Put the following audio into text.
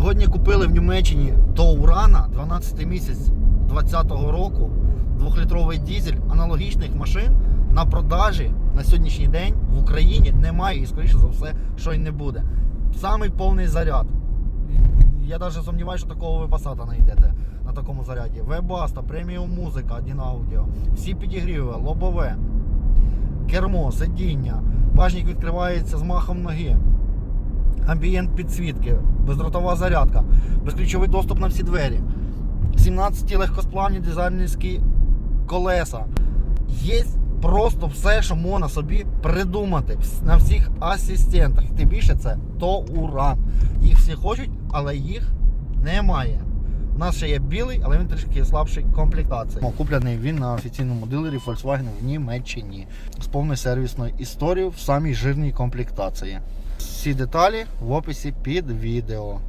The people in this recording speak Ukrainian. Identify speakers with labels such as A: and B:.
A: Сьогодні купили в Німеччині до Урана 12 місяць 2020 року 2-літровий дізель аналогічних машин на продажі на сьогоднішній день в Україні немає і скоріше за все, що й не буде. Самий повний заряд. Я навіть сумніваюся, що такого ви Passat знайдете на такому заряді. Webaста, преміум музика, один аудіо, всі підігріви, лобове, кермо, сидіння, бажник відкривається з махом ноги, амбієнт підсвітки, бездротова зарядка, безключовий доступ на всі двері, 17 легкосплавні дизайнерські колеса. Є просто все, що можна собі придумати на всіх асистентах. Тим більше це то уран. Їх всі хочуть, але їх немає. У нас ще є білий, але він трішки слабший комплектації. Куплений він на офіційному дилері Volkswagen в Німеччині з повною сервісною історією в самій жирній комплектації. Всі деталі в описі під відео.